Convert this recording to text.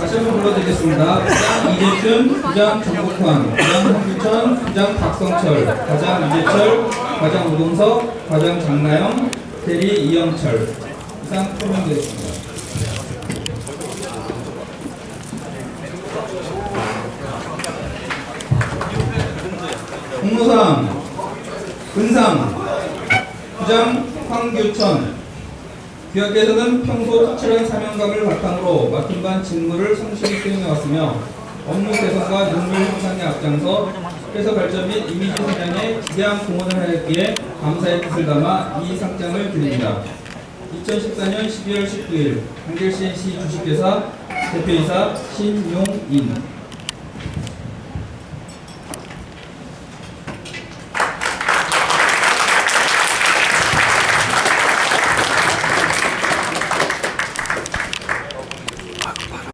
다시 한번 불러드리겠습니다. 박성철, 과장 이재철, 과장 우동석, 과장 장나영, 대리 이영철 이상 표명되겠습니다. 공로상 은상 부장 황규천 교학계에서는 평소 확실한 사명감을 바탕으로 맡은 반 직무를 성실히 수행해왔으며 업무 개선과 능률 향상에 앞장서 회사 발전 및 이미지 성장에 기대한 공헌을 하였기에 감사의 뜻을 담아 이 상장을 드립니다. 2014년 12월 19일 한길CNC 주식회사 대표이사 신용인